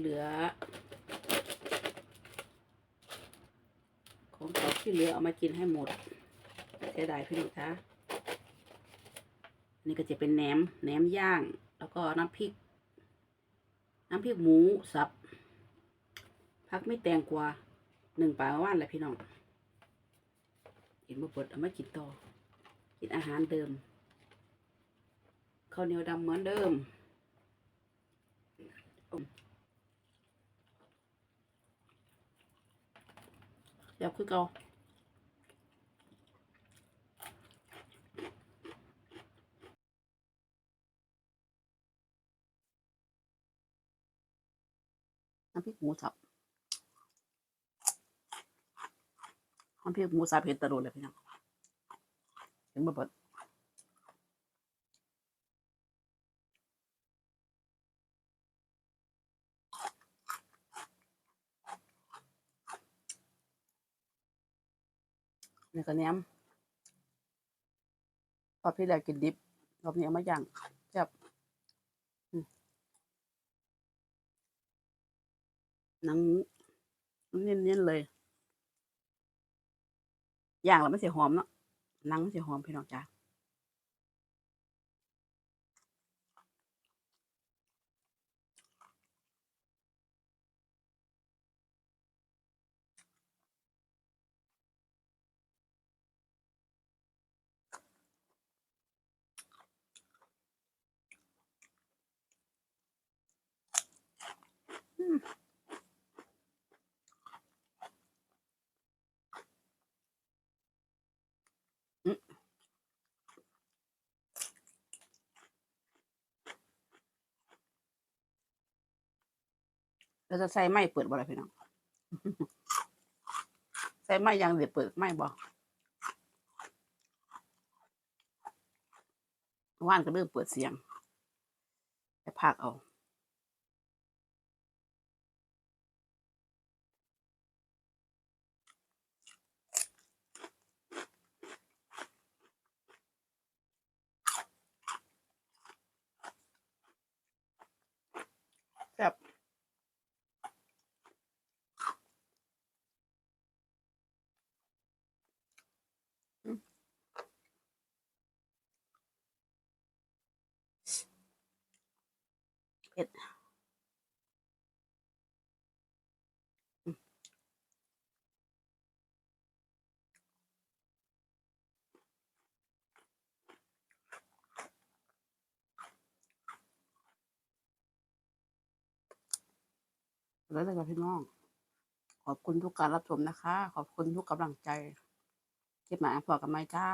เหลือ ของเขาที่เหลือเอามากินให้หมดเสียดายพี่หนูคะนี่ก็จะเป็นแหนมแหนมย่าง แล้วก็น้ำพริก น้ำพริกหมูสับพักไม่แตงกวาหนึ่งปลาว่านแหละพี่น้องกินมาเปิดเอามากินต่อกินอาหารเดิมข้าวเหนียวดำเหมือนเดิม อยากคือเก่าน้ำพริกหมูสับน้ำพริกหมูสับเห็ดตะโดนเลยพี่น้องเห็นบ่เปิด นี่ก็แหนมรอบที่แล้วกินดิบรอบนี้เอามาย่างจับหนังเน้นๆเลยย่างแล้วมันเสียหอมเนาะหนังมันเสียหอมพี่น้องจ้า เราจะใส่ไม้เปิดบ่ล่ะพี่น้อง ใส่ไม้ยังเดี๋ยวเปิดไม้บ่ว่านก็เริ่มเปิดเสียงไปพากเอา เผ็ดอืมแล้วเลยกับพี่น้อง ขอบคุณทุกการรับชมนะคะ ขอบคุณทุกกำลังใจคลิปหมายพอกันไหมจ้า